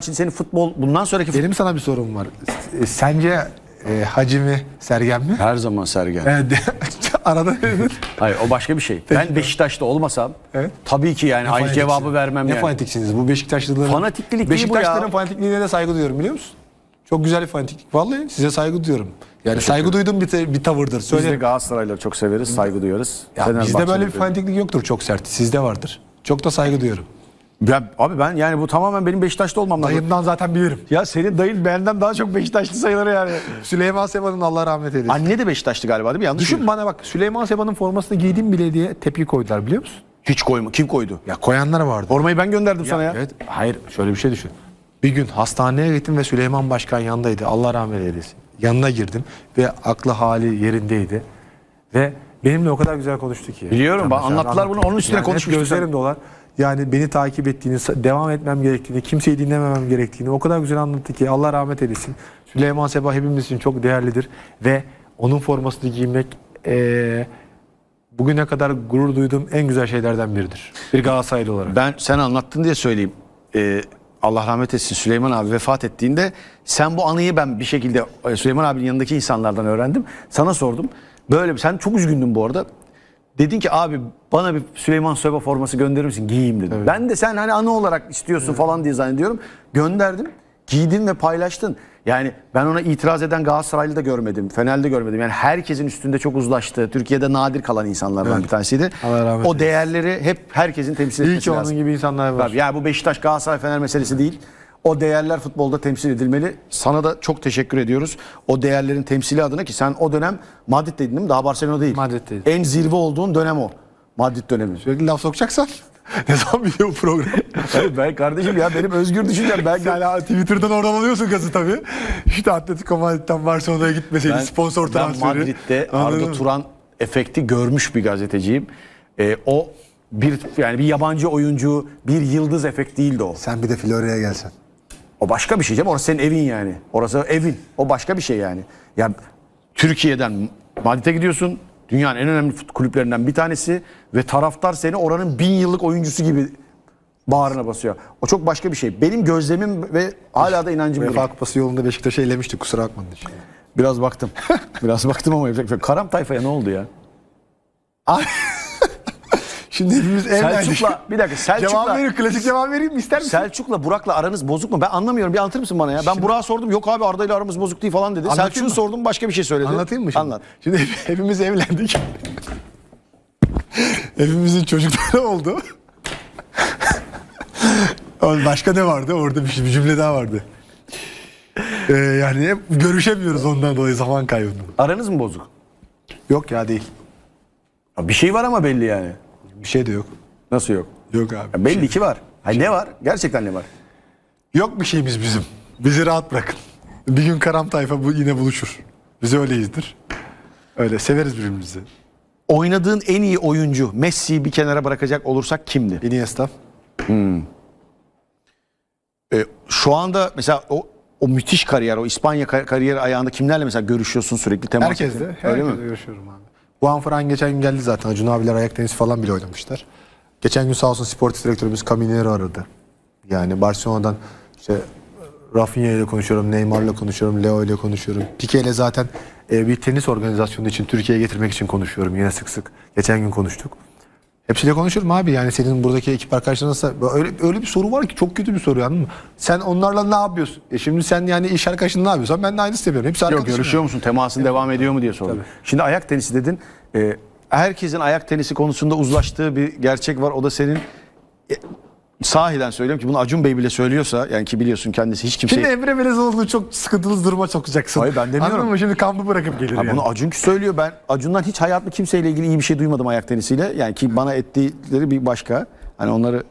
için senin futbol bundan sonraki futbol Benim sana bir sorum var. S- Sence e, Hacı mi Sergen mi? her zaman Sergen. Evet. Arada Hayır o başka bir şey. Ben Beşiktaş'ta olmasam Evet. tabii ki yani aynı cevabı vermem ne yani. fanatiksiniz bu Beşiktaşlıların. Fanatiklik değil bu ya. fanatikliğine de saygı duyuyorum biliyor musun? Çok güzel bir fanatiklik. Vallahi size saygı duyuyorum. Yani saygı duyduğum bir, te- bir tavırdır. Biz de Söyle. Galatasaray'ları çok severiz, saygı duyarız. Ya bizde böyle bir fanatiklik yoktur çok sert. Sizde vardır. Çok da saygı duyuyorum. Ya, abi ben yani bu tamamen benim Beşiktaş'ta olmamdan. Dayımdan zaten bilirim. Ya senin dayın benden daha çok Beşiktaşlı sayılır yani. Süleyman Seba'nın Allah rahmet eylesin. Anne de Beşiktaşlı galiba değil mi? Yanlış Düşün bana bak Süleyman Seba'nın formasını giydim bile diye tepki koydular biliyor musun? Hiç koyma. Kim koydu? Ya koyanlar vardı. Formayı ben gönderdim sana ya. Evet. Hayır şöyle bir şey düşün. Bir gün hastaneye gittim ve Süleyman Başkan yanındaydı. Allah rahmet eylesin. Yanına girdim ve aklı hali yerindeydi. Ve benimle o kadar güzel konuştu ki. Biliyorum, sen anlattılar anlat. bunu, onun üstüne hep konuşmuştuk Gözlerim dolar. Yani beni takip ettiğini, devam etmem gerektiğini, kimseyi dinlememem gerektiğini o kadar güzel anlattı ki Allah rahmet eylesin. Süleyman Seba hepimiz için çok değerlidir ve onun formasını giymek eee, bugüne kadar gurur duyduğum en güzel şeylerden biridir. Bir Galatasaraylı olarak. Ben sen anlattın diye söyleyeyim. Ee, Allah rahmet etsin Süleyman abi vefat ettiğinde sen bu anıyı ben bir şekilde e, Süleyman abinin yanındaki insanlardan öğrendim. Sana sordum. Böyle sen çok üzgündün bu arada. Dedin ki abi bana bir Süleyman Soyba forması gönderir misin? Giyeyim dedim. Ben de sen hani anı olarak istiyorsun falan diye zannediyorum. Gönderdim. Giydin ve paylaştın. Yani ben ona itiraz eden Galatasaraylı da görmedim. Fenerli de görmedim. Yani herkesin üstünde çok uzlaştı. Türkiye'de nadir kalan insanlardan bir tanesiydi. O değerleri hep herkesin temsil İyi etmesi ki onun lazım. gibi insanlar var. Tabii, yani bu Beşiktaş Galatasaray Fener meselesi değil. O değerler futbolda temsil edilmeli. Sana da çok teşekkür ediyoruz. O değerlerin temsili adına ki sen o dönem Madrid'deydin değil mi? Daha Barcelona değil. Madrid'deydim. En zirve olduğun dönem o. Madrid dönemi. Sürekli laf sokacaksan ne zaman bitiyor bu program? Hayır, ben kardeşim ya benim özgür düşüncem. Ben, Sen ha, Twitter'dan oradan alıyorsun gazı tabii. İşte Atletico Madrid'den Barcelona'ya gitmeseydi ben, sponsor ben transferi. Madrid'de Anladın Arda mı? Turan efekti görmüş bir gazeteciyim. Ee, o bir yani bir yabancı oyuncu, bir yıldız efekt değildi o. Sen bir de Florya'ya gelsen. O başka bir şey canım. Orası senin evin yani. Orası evin. O başka bir şey yani. Ya Türkiye'den Madrid'e gidiyorsun. Dünyanın en önemli kulüplerinden bir tanesi ve taraftar seni oranın bin yıllık oyuncusu gibi bağrına basıyor. O çok başka bir şey. Benim gözlemim ve hala da inancım bu. UEFA Kupası yolunda Beşiktaş'ı elemiştik kusura bakmadın için. Biraz baktım. Biraz baktım ama yapacak bir şey yok. Karam tayfaya ne oldu ya? Şimdi hepimiz. Selçuk'la bir dakika Cevap Selçuk'la vereyim, klasik cevap vereyim mi ister misin? Selçuk'la Burak'la aranız bozuk mu? Ben anlamıyorum. Bir anlatır mısın bana ya? Ben Burak'a sordum. Yok abi Arda ile aramız bozuk değil falan dedi. Anlatayım Selçuk'u mı? sordum başka bir şey söyledi. Anlatayım mı şimdi? Anlat. Şimdi hep- hepimiz evlendik. Hepimizin çocukları oldu. Oğlum Başka ne vardı? Orada bir, şey- bir cümle daha vardı. Ee, yani hep görüşemiyoruz ondan dolayı zaman kaybından. Aranız mı bozuk? Yok ya değil. Ya Bir şey var ama belli yani. Bir şey de yok. Nasıl yok? Yok abi. Ya belli ki var. Hayır ne var? Gerçekten ne var? Yok bir şeyimiz bizim. Bizi rahat bırakın. Bir gün Karam Tayfa bu yine buluşur. Biz öyleyizdir. Öyle severiz birbirimizi. Oynadığın en iyi oyuncu Messi'yi bir kenara bırakacak olursak kimdi? Iniesta. Ee, şu anda mesela o o müthiş kariyer, o İspanya kar- kariyeri ayağında kimlerle mesela görüşüyorsun sürekli temas Herkesle. Öyle Herkesle mi? görüşüyorum abi. Juan Fran geçen gün geldi zaten. Acun abiler ayak tenisi falan bile oynamışlar. Geçen gün sağ olsun sportif direktörümüz Caminero aradı. Yani Barcelona'dan işte Rafinha ile konuşuyorum, Neymar ile konuşuyorum, Leo ile konuşuyorum. Pique ile zaten e, bir tenis organizasyonu için Türkiye'ye getirmek için konuşuyorum yine sık sık. Geçen gün konuştuk. Hepsiyle konuşurum abi yani senin buradaki ekip arkadaşların nasıl öyle, öyle bir soru var ki çok kötü bir soru anladın mı? Sen onlarla ne yapıyorsun? E şimdi sen yani iş arkadaşın ne yapıyorsan ben de aynısını yapıyorum. Hepsi Yok arkadaşım. görüşüyor musun? Temasın devam ediyor mu diye sordum. Tabii. Şimdi ayak tenisi dedin. Ee, herkesin ayak tenisi konusunda uzlaştığı bir gerçek var. O da senin e, sahiden söylüyorum ki bunu Acun Bey bile söylüyorsa yani ki biliyorsun kendisi hiç kimse Şimdi Emre Belezoğlu'nu çok sıkıntılı duruma sokacaksın. Hayır, ben demiyorum. Anladın mı? Şimdi kampı bırakıp gelir Ha, yani. bunu Acun söylüyor. Ben Acun'dan hiç hayatımda kimseyle ilgili iyi bir şey duymadım ayak tenisiyle. Yani ki bana ettikleri bir başka. Hani onları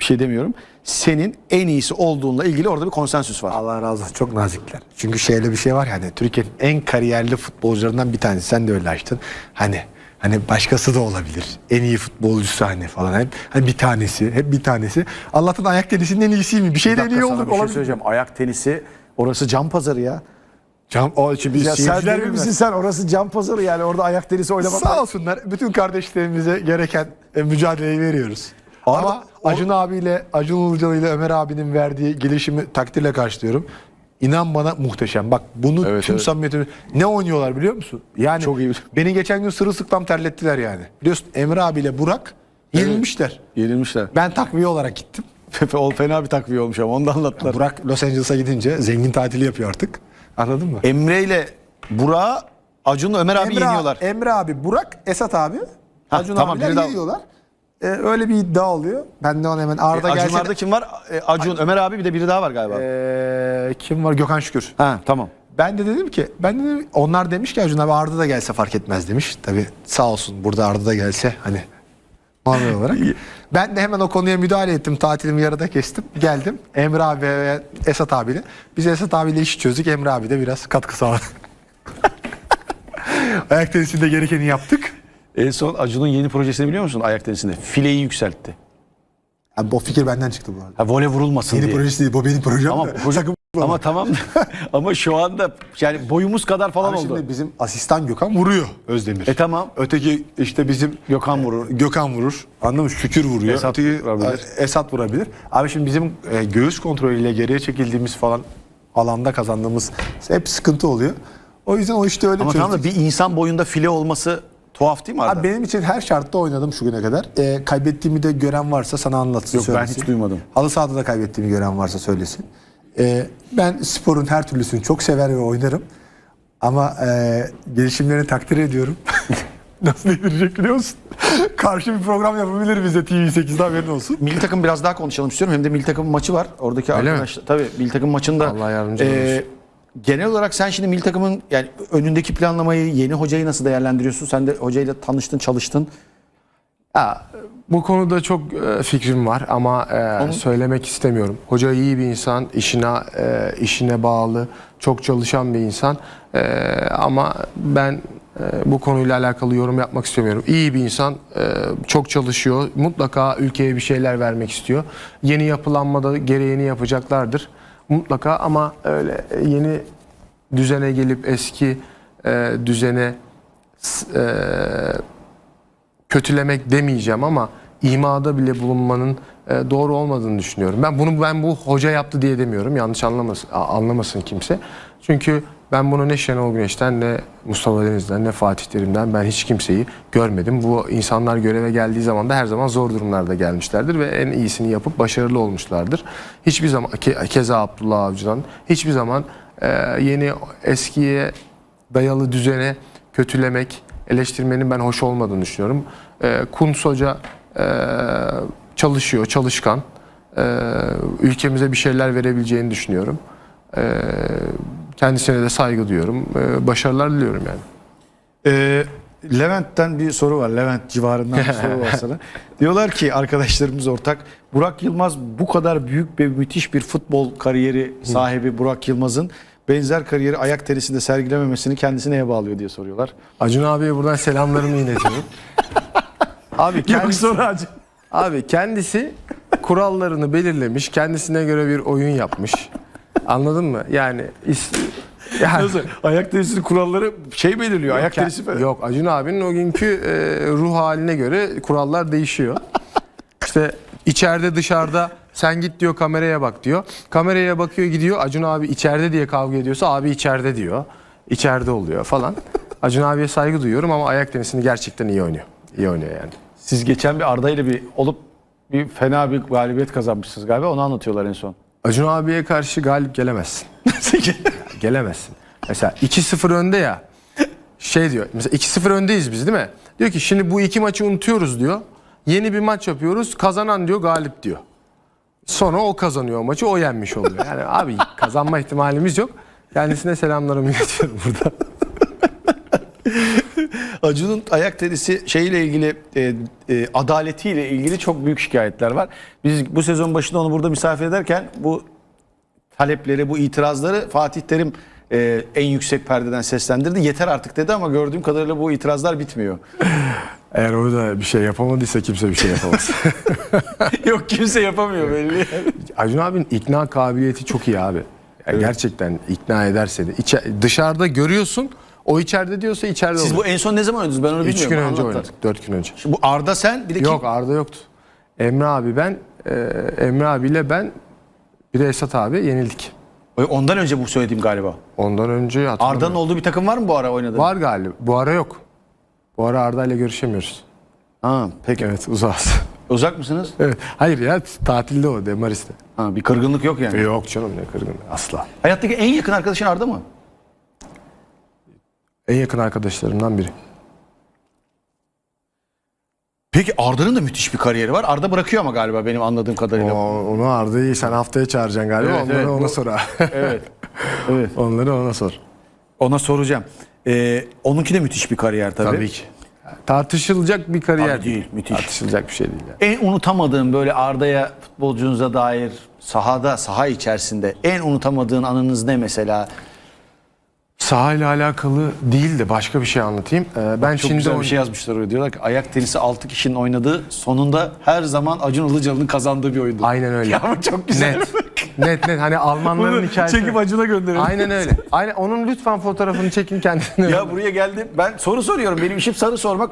bir şey demiyorum. Senin en iyisi olduğunla ilgili orada bir konsensüs var. Allah razı olsun. Çok nazikler. Çünkü şöyle bir şey var yani Türkiye'nin en kariyerli futbolcularından bir tanesi. Sen de öyle açtın. Hani hani başkası da olabilir. En iyi futbolcusu hani falan. Hep hani bir tanesi, hep bir tanesi. Allah'tan ayak tenisinin en iyisi mi? Bir şey Bir de en dakika iyi olduk bir şey olabilir. söyleyeceğim. Ayak tenisi orası cam pazarı ya. Cam, o için biz Ya sen deli misin sen? Orası cam pazarı yani orada ayak tenisi oynamak. Sağ olsunlar. Bütün kardeşlerimize gereken e, mücadeleyi veriyoruz. Ama Acun abiyle, Acun Ilıcalı ile Ömer abinin verdiği gelişimi takdirle karşılıyorum. İnan bana muhteşem. Bak bunu Evet, tüm evet. samimiyetimle ne oynuyorlar biliyor musun? Yani Çok iyi. beni geçen gün sırılsıklam terlettiler yani. Biliyorsun Emre abiyle Burak yenilmişler. Yenilmişler. Ben takviye olarak gittim. o fena bir takviye olmuş ama onu da anlattılar. Burak Los Angeles'a gidince zengin tatili yapıyor artık. Anladın mı? Emre ile Burak'ı Acun'la Ömer abi Emre, yeniyorlar. Emre abi, Burak, Esat abi. Ha, Acun tamam, abiler yeniyorlar. Ee, öyle bir iddia oluyor. Ben de ona hemen Arda E, gelse Acunlarda de- kim var? E, Acun, Ömer abi bir de biri daha var galiba. Ee, kim var? Gökhan Şükür. ha tamam. Ben de dedim ki, ben de dedim, onlar demiş ki Acun abi Arda da gelse fark etmez demiş. Tabii sağ olsun burada Arda da gelse hani manuel olarak. ben de hemen o konuya müdahale ettim. Tatilimi yarıda kestim. Geldim Emre abi ve Esat abiyle. Biz Esat abiyle işi çözdük. Emre abi de biraz katkı sağladı. Ayak tenisinde gerekeni yaptık. En son Acun'un yeni projesini biliyor musun ayak tenisinde? Fileyi yükseltti. Abi, bu fikir benden çıktı bu arada. Ha, voley vurulmasın Yeni diye. projesi değil, bu benim projem. Ama, de. proje- Sakın ama tamam ama şu anda yani boyumuz kadar falan Abi oldu. şimdi bizim asistan Gökhan vuruyor Özdemir. E tamam. Öteki işte bizim Gökhan vurur. Gökhan vurur. Anladın mı? Şükür vuruyor. Esat Öteki, vurabilir. Esat vurabilir. Abi şimdi bizim e, göğüs kontrolüyle geriye çekildiğimiz falan alanda kazandığımız hep sıkıntı oluyor. O yüzden o işte öyle Ama tamam da bir insan boyunda file olması tuhaf değil mi Arda? Abi benim için her şartta oynadım şu güne kadar. E, kaybettiğimi de gören varsa sana anlatsın Yok, ben söylesin. hiç duymadım. Halı sahada da kaybettiğimi gören varsa söylesin. E, ben sporun her türlüsünü çok sever ve oynarım. Ama e, gelişimlerini takdir ediyorum. Nasıl yedirecek biliyor musun? Karşı bir program yapabilir bize TV8'de haberin olsun. Milli takım biraz daha konuşalım istiyorum. Hem de milli takım maçı var. Oradaki Öyle mi? arkadaşlar tabii milli takım maçında Allah yardımcı e, olsun. Genel olarak sen şimdi milli takımın yani önündeki planlamayı, yeni hocayı nasıl değerlendiriyorsun? Sen de hocayla tanıştın, çalıştın. Ya, bu konuda çok e, fikrim var ama e, söylemek istemiyorum. Hoca iyi bir insan, işine e, işine bağlı, çok çalışan bir insan. E, ama ben e, bu konuyla alakalı yorum yapmak istemiyorum. İyi bir insan, e, çok çalışıyor. Mutlaka ülkeye bir şeyler vermek istiyor. Yeni yapılanmada gereğini yapacaklardır. Mutlaka ama öyle yeni düzene gelip eski e, düzene e, kötülemek demeyeceğim ama imada bile bulunmanın e, doğru olmadığını düşünüyorum. Ben bunu ben bu hoca yaptı diye demiyorum. Yanlış anlamasın, anlamasın kimse. Çünkü ben bunu ne Şenol Güneş'ten ne Mustafa Deniz'den ne Fatih Terim'den ben hiç kimseyi görmedim. Bu insanlar göreve geldiği zaman da her zaman zor durumlarda gelmişlerdir ve en iyisini yapıp başarılı olmuşlardır. Hiçbir zaman ke- keza Abdullah Avcı'dan hiçbir zaman e, yeni eskiye dayalı düzene kötülemek, eleştirmenin ben hoş olmadığını düşünüyorum. Ee, Kuntz Hoca e, çalışıyor, çalışkan. Ee, ülkemize bir şeyler verebileceğini düşünüyorum. Ee, kendisine de saygı duyuyorum. Ee, başarılar diliyorum yani. Ee, Levent'ten bir soru var. Levent civarından bir soru var sana. Diyorlar ki arkadaşlarımız ortak. Burak Yılmaz bu kadar büyük ve müthiş bir futbol kariyeri sahibi Burak Yılmaz'ın benzer kariyeri ayak tenisinde sergilememesini kendisine neye bağlıyor diye soruyorlar. Acun abiye buradan selamlarımı iletiyorum. abi kendisi, soru acı. abi kendisi kurallarını belirlemiş, kendisine göre bir oyun yapmış. Anladın mı? Yani is- yani- Nasıl? Ayak tenisinin kuralları şey belirliyor. ayak Ya- tenisi falan. Yok Acun abinin o günkü e, ruh haline göre kurallar değişiyor. İşte içeride dışarıda sen git diyor kameraya bak diyor. Kameraya bakıyor gidiyor Acun abi içeride diye kavga ediyorsa abi içeride diyor. İçeride oluyor falan. Acun abiye saygı duyuyorum ama ayak tenisini gerçekten iyi oynuyor. İyi oynuyor yani. Siz geçen bir Arda ile bir olup bir fena bir galibiyet kazanmışsınız galiba. Onu anlatıyorlar en son. Acun abiye karşı galip gelemezsin. Gelemezsin. Mesela 2-0 önde ya. Şey diyor. Mesela 2-0 öndeyiz biz değil mi? Diyor ki şimdi bu iki maçı unutuyoruz diyor. Yeni bir maç yapıyoruz. Kazanan diyor galip diyor. Sonra o kazanıyor o maçı. O yenmiş oluyor. Yani abi kazanma ihtimalimiz yok. Kendisine selamlarımı iletiyorum burada. Acun'un ayak tenisi şeyiyle ilgili e, e, adaletiyle ilgili çok büyük şikayetler var. Biz bu sezon başında onu burada misafir ederken bu talepleri, bu itirazları Fatih Terim e, en yüksek perdeden seslendirdi. Yeter artık dedi ama gördüğüm kadarıyla bu itirazlar bitmiyor. Eğer orada bir şey yapamadıysa kimse bir şey yapamaz. Yok kimse yapamıyor belli. Acun abinin ikna kabiliyeti çok iyi abi. Yani Gerçekten ikna ederse de. İçe- dışarıda görüyorsun. O içeride diyorsa içeride Siz olur. bu en son ne zaman oynadınız ben onu bilmiyorum. Üç gün önce Anlat. oynadık. Dört gün önce. Şimdi Bu Arda sen bir de kim? Yok Arda yoktu. Emre abi ben, e, Emre abiyle ben bir de Esat abi yenildik. Ondan önce bu söylediğim galiba. Ondan önce hatırlamıyorum. Arda'nın olduğu bir takım var mı bu ara oynadı? Var galiba. Bu ara yok. Bu ara Arda ile görüşemiyoruz. Ha, peki. Evet uzağız. Uzak mısınız? evet. Hayır ya tatilde o Demaris'te. Ha, bir kırgınlık yok yani. Yok canım ne kırgın asla. Hayattaki en yakın arkadaşın Arda mı? En yakın arkadaşlarımdan biri. Peki Arda'nın da müthiş bir kariyeri var. Arda bırakıyor ama galiba benim anladığım kadarıyla. O, onu Arda'yı sen haftaya çağıracaksın galiba. Evet, Onları evet. ona Bu- sor abi. Evet. Evet. Onları ona sor. Ona soracağım. Ee, onunki de müthiş bir kariyer tabii. Tabii ki. Tartışılacak bir kariyer Tabii değil, müthiş. Tartışılacak bir şey değil. Yani. En unutamadığın böyle Arda'ya futbolcunuza dair sahada, saha içerisinde en unutamadığın anınız ne mesela? Sahayla alakalı değil de başka bir şey anlatayım. Ee, ben Çok Çin'de güzel bir şey yazmışlar oraya. Diyorlar ki ayak tenisi 6 kişinin oynadığı sonunda her zaman Acun Ilıcalı'nın kazandığı bir oyundu. Aynen öyle. Ya bu çok güzel. Net. net net. Hani Almanların hikayesi. Çekip Acun'a gönderelim. Aynen öyle. Aynen onun lütfen fotoğrafını çekin kendine. Ya buraya geldim. Ben soru soruyorum. Benim işim sarı sormak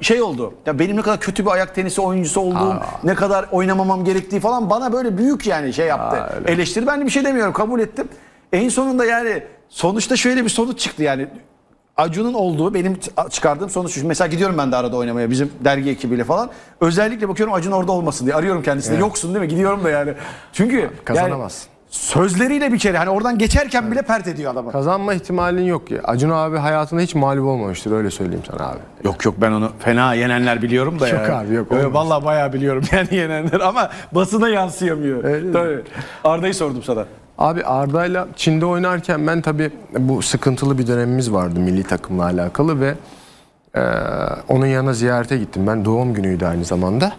şey oldu. Ya benim ne kadar kötü bir ayak tenisi oyuncusu olduğum, ne kadar oynamamam gerektiği falan bana böyle büyük yani şey yaptı. Eleştiri ben de bir şey demiyorum. Kabul ettim. En sonunda yani sonuçta şöyle bir sonuç çıktı yani. Acun'un olduğu benim çıkardığım sonuç. Mesela gidiyorum ben de arada oynamaya bizim dergi ekibiyle falan. Özellikle bakıyorum Acun orada olmasın diye. Arıyorum kendisini. Yoksun değil mi? Gidiyorum da yani. Çünkü yani Kazanamazsın. sözleriyle bir kere hani oradan geçerken bile pert ediyor adamı. Kazanma ihtimalin yok ya. Acun abi hayatında hiç mağlup olmamıştır öyle söyleyeyim sana abi. Yok yok ben onu fena yenenler biliyorum da Yok ya. abi, yok, olmaz. Vallahi bayağı biliyorum yani yenenler ama basına yansıyamıyor. Öyle Tabii. Arda'yı sordum sana. Abi Arda'yla Çin'de oynarken ben tabii bu sıkıntılı bir dönemimiz vardı milli takımla alakalı ve e, onun yanına ziyarete gittim. Ben doğum günüydü aynı zamanda.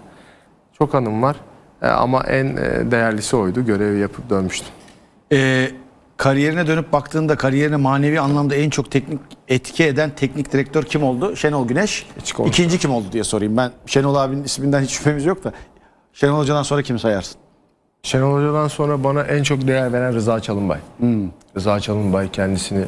Çok anım var E, ama en e, değerlisi oydu. Görevi yapıp dönmüştüm. Ee, kariyerine dönüp baktığında kariyerine manevi anlamda en çok teknik etki eden teknik direktör kim oldu? Şenol Güneş. Konuşma. İkinci kim oldu diye sorayım. Ben Şenol abinin isminden hiç şüphemiz yok da. Şenol Hoca'dan sonra kimi sayarsın? Şenol Hoca'dan sonra bana en çok değer veren Rıza Çalınbay. Rıza Çalınbay kendisini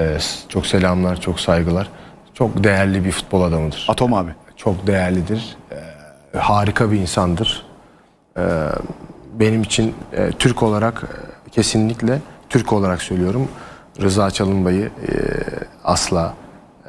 e, çok selamlar, çok saygılar. Çok değerli bir futbol adamıdır. Atom abi. çok değerlidir. Ee, harika bir insandır. Ee, benim için e, Türk olarak e, kesinlikle Türk olarak söylüyorum. Rıza Çalınbay'ı e, asla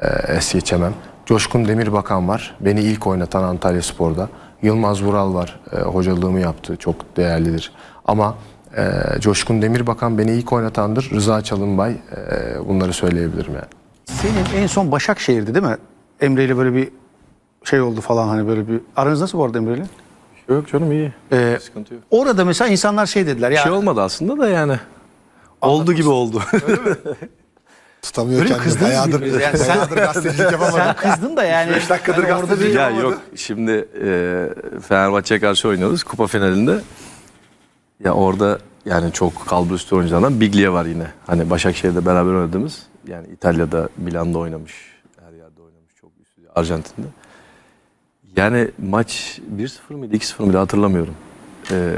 e, es geçemem. Coşkun Demirbakan var. Beni ilk oynatan Antalya Spor'da. Yılmaz Vural var. E, hocalığımı yaptı. Çok değerlidir. Ama e, Coşkun Demirbakan beni ilk oynatandır. Rıza Çalınbay. e, bunları söyleyebilirim yani. Senin en son Başakşehir'di değil mi? Emre ile böyle bir şey oldu falan hani böyle bir... Aranız nasıl bu arada Emre ile? Yok canım iyi. Ee, Sıkıntı yok. orada mesela insanlar şey dediler Bir ya şey olmadı aslında da yani. Oldu gibi oldu. Öyle mi kendini. kızdınız Bayağıdır, birbirinize? Yani sen- gazetecilik yapamadım. sen kızdın da yani. 5 dakikadır gazetecilik ya yok şimdi e, Fenerbahçe'ye karşı oynuyoruz kupa finalinde. Ya orada yani çok kalbur üstü oyunculardan Biglia var yine. Hani Başakşehir'de beraber oynadığımız. Yani İtalya'da, Milan'da oynamış. Her yerde oynamış. Çok üstü. Arjantin'de. Yani maç 1-0 mıydı 2-0 mıydı hatırlamıyorum. Ee,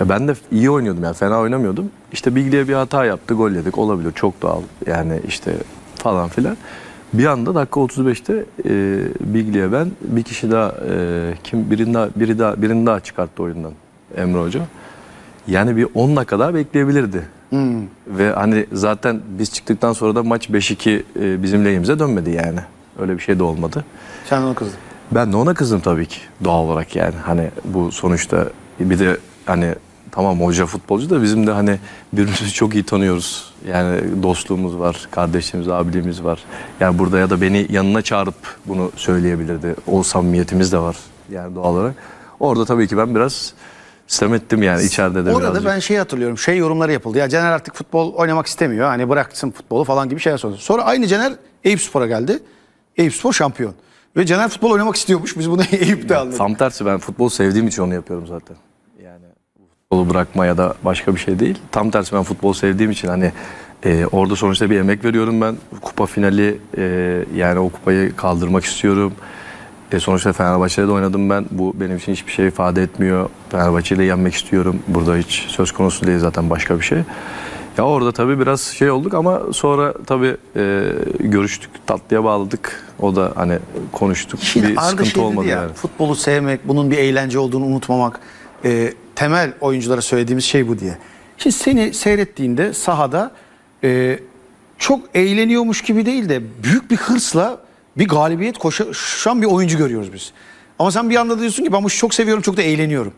ya ben de iyi oynuyordum yani fena oynamıyordum. İşte Biglia bir hata yaptı gol yedik olabilir çok doğal yani işte falan filan. Bir anda dakika 35'te e, Biglia ben bir kişi daha e, kim birini daha, biri daha birini daha çıkarttı oyundan Emre Hoca. Yani bir 10 dakika daha bekleyebilirdi. Ve hani zaten biz çıktıktan sonra da maç 5-2 e, bizim lehimize dönmedi yani. Öyle bir şey de olmadı. Sen ona kızdın. Ben de ona kızdım tabii ki doğal olarak yani hani bu sonuçta bir de hani tamam hoca futbolcu da bizim de hani birbirimizi çok iyi tanıyoruz. Yani dostluğumuz var, kardeşliğimiz, abiliğimiz var. Yani burada ya da beni yanına çağırıp bunu söyleyebilirdi. O samimiyetimiz de var yani doğal olarak. Orada tabii ki ben biraz sistem ettim yani içeride de Orada birazcık. ben şey hatırlıyorum. Şey yorumları yapıldı. Ya Caner artık futbol oynamak istemiyor. Hani bıraksın futbolu falan gibi şeyler sordu. Sonra aynı Caner Eyüpspor'a geldi. Eyüpspor şampiyon. Ve Caner futbol oynamak istiyormuş. Biz bunu Eyüp'te anladık. Tam tersi ben futbol sevdiğim için onu yapıyorum zaten. Futbolu bırakma ya da başka bir şey değil. Tam tersi ben futbol sevdiğim için hani e, orada sonuçta bir emek veriyorum ben. Kupa finali e, yani o kupayı kaldırmak istiyorum. E, sonuçta Fenerbahçe'de de oynadım ben. Bu benim için hiçbir şey ifade etmiyor. Fenerbahçe'yi de yenmek istiyorum. Burada hiç söz konusu değil zaten başka bir şey. Ya orada tabii biraz şey olduk ama sonra tabii e, görüştük, tatlıya bağladık. O da hani konuştuk. Şimdi bir Arda sıkıntı şey olmadı ya, yani. futbolu sevmek, bunun bir eğlence olduğunu unutmamak. e, temel oyunculara söylediğimiz şey bu diye. Şimdi seni seyrettiğinde sahada e, çok eğleniyormuş gibi değil de büyük bir hırsla bir galibiyet koşan bir oyuncu görüyoruz biz. Ama sen bir anda diyorsun ki ben bu çok seviyorum, çok da eğleniyorum.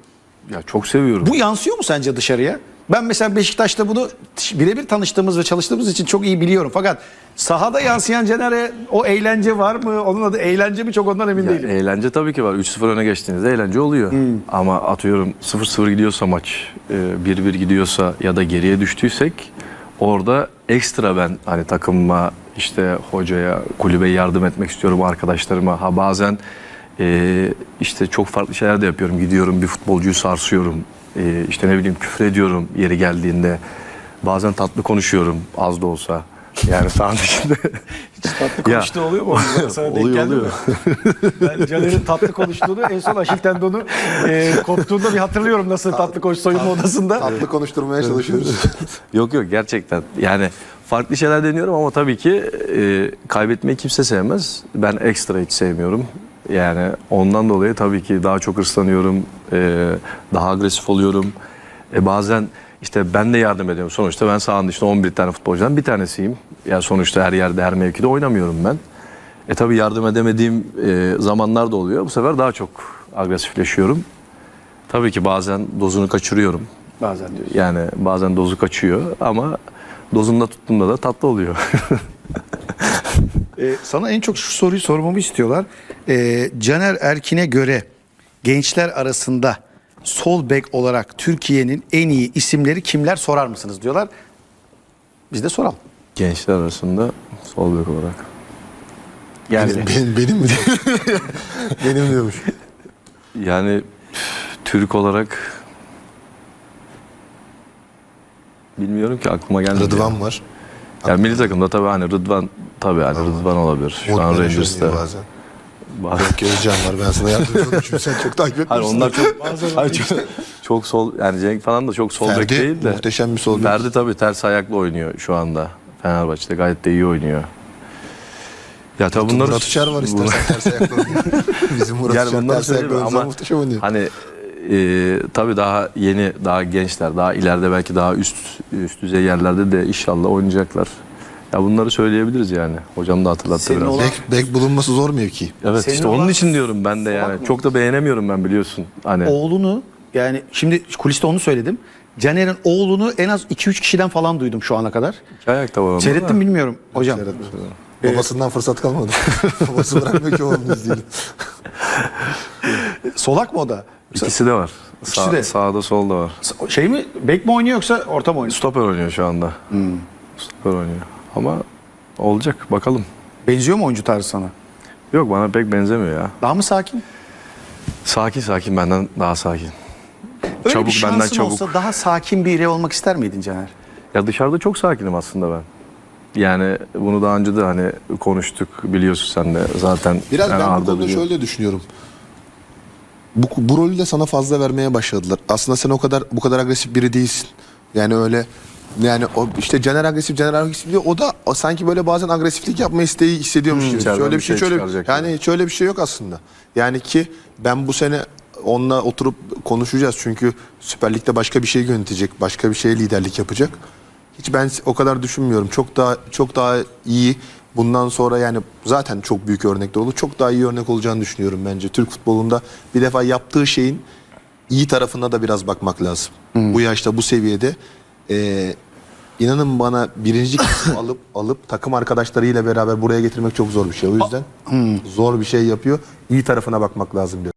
Ya çok seviyorum. Bu yansıyor mu sence dışarıya? Ben mesela Beşiktaş'ta bunu birebir tanıştığımız ve çalıştığımız için çok iyi biliyorum. Fakat sahada yansıyan Caner'e o eğlence var mı? Onun adı eğlence mi çok ondan emin Ya değilim. eğlence tabii ki var. 3-0 öne geçtiğinizde eğlence oluyor. Hmm. Ama atıyorum 0-0 gidiyorsa maç, e, 1-1 gidiyorsa ya da geriye düştüysek orada ekstra ben hani takımıma işte hocaya, kulübe yardım etmek istiyorum arkadaşlarıma. Ha bazen e, işte çok farklı şeyler de yapıyorum. Gidiyorum bir futbolcuyu sarsıyorum. E, işte ne bileyim küfür ediyorum yeri geldiğinde. Bazen tatlı konuşuyorum az da olsa. Yani sahanın içinde. Tatlı Ya. konuştuğu oluyor mu? Sana denk Oluyor, geldi oluyor. mi? Ben Caner'in tatlı konuştuğunu en son Aşil tendonu e, koptuğunda bir hatırlıyorum nasıl tatlı konuş soyunma odasında. Tatlı konuşturmaya çalışıyoruz. Yok yok gerçekten yani farklı şeyler deniyorum ama tabii ki e, kaybetmeyi kimse sevmez. Ben ekstra hiç sevmiyorum. Yani ondan dolayı tabii ki daha çok hırslanıyorum, e, daha agresif oluyorum. E, bazen işte ben de yardım ediyorum. Sonuçta ben sahanın dışında 11 tane futbolcudan bir tanesiyim. Yani sonuçta her yerde her mevkide oynamıyorum ben. E tabii yardım edemediğim e, zamanlar da oluyor. Bu sefer daha çok agresifleşiyorum. Tabii ki bazen dozunu kaçırıyorum. Bazen diyorsun. Yani bazen dozu kaçıyor ama dozunda tuttuğumda da tatlı oluyor. E, sana en çok şu soruyu sormamı istiyorlar. E, Caner Erkin'e göre gençler arasında sol bek olarak Türkiye'nin en iyi isimleri kimler sorar mısınız diyorlar. Biz de soralım. Gençler arasında sol bek olarak. Yani benim, benim mi? benim diyormuş. Yani Türk olarak bilmiyorum ki aklıma gelmedi. Rıdvan var. Ya. Yani milli takımda tabii hani Rıdvan tabii hani Rıdvan olabilir. Şu an Rangers'ta. bazen. Berk Özcan var. Ben sana yardımcı olayım çünkü sen çok takip etmişsin. Hayır onlar çok, hayır, çok, çok sol yani Cenk falan da çok sol bek Ferdi değil de. muhteşem bir sol bek. Ferdi tabii ters ayaklı oynuyor şu anda. Fenerbahçe'de gayet de iyi oynuyor. Ya tabii bunları Murat Uçar var istersen ters ayakta oynuyor. Bizim Murat Yani Uçar ters söyleyeyim oynuyor. ama muhteşem oynuyor. Hani e, tabii daha yeni, daha gençler, daha ileride belki daha üst üst düzey yerlerde de inşallah oynayacaklar. Ya bunları söyleyebiliriz yani. Hocam da hatırlattı Senin biraz. olan- Bek, bek bulunması zor mevki. Evet Senin işte olan- onun için diyorum ben de yani. Çok da beğenemiyorum ben biliyorsun. Hani oğlunu yani şimdi kuliste onu söyledim. Caner'in oğlunu en az 2-3 kişiden falan duydum şu ana kadar. iki ayakta var onda Seyrettim da. bilmiyorum hocam. Babasından fırsat kalmadı. Babası bırakmıyor ki oğlunu izleyelim. Solak mı o da? İkisi de var. İkisi Sağ- de. Sağda solda var. Şey mi? Bek mi oynuyor yoksa orta mı oynuyor? Stoper oynuyor şu anda. Hmm. Stoper oynuyor. Ama olacak bakalım. Benziyor mu oyuncu tarzı sana? Yok bana pek benzemiyor ya. Daha mı sakin? Sakin sakin benden daha sakin. Öyle Çabuk, bir şansın benden çabuk. olsa daha sakin biri olmak ister miydin Caner? Ya dışarıda çok sakinim aslında ben. Yani bunu daha önce de hani konuştuk biliyorsun sen de zaten. Biraz yani ben bu konuda şöyle düşünüyorum. Bu, bu rolü de sana fazla vermeye başladılar. Aslında sen o kadar bu kadar agresif biri değilsin. Yani öyle yani o işte Caner agresif, Caner agresif diyor. O da o sanki böyle bazen agresiflik yapma isteği hissediyormuş gibi. içeriden Şöyle bir şey, şey şöyle yani hiç öyle bir şey yok aslında. Yani ki ben bu sene onunla oturup konuşacağız çünkü Süper Lig'de başka bir şey yönetecek, başka bir şey liderlik yapacak. Hiç ben o kadar düşünmüyorum. Çok daha çok daha iyi. Bundan sonra yani zaten çok büyük örnekler oldu. Çok daha iyi örnek olacağını düşünüyorum bence. Türk futbolunda bir defa yaptığı şeyin iyi tarafına da biraz bakmak lazım. Bu yaşta, bu seviyede Ee, inanın bana birinci alıp alıp takım arkadaşlarıyla beraber buraya getirmek çok zor bir şey. O yüzden zor bir şey yapıyor. İyi tarafına bakmak lazım diyor.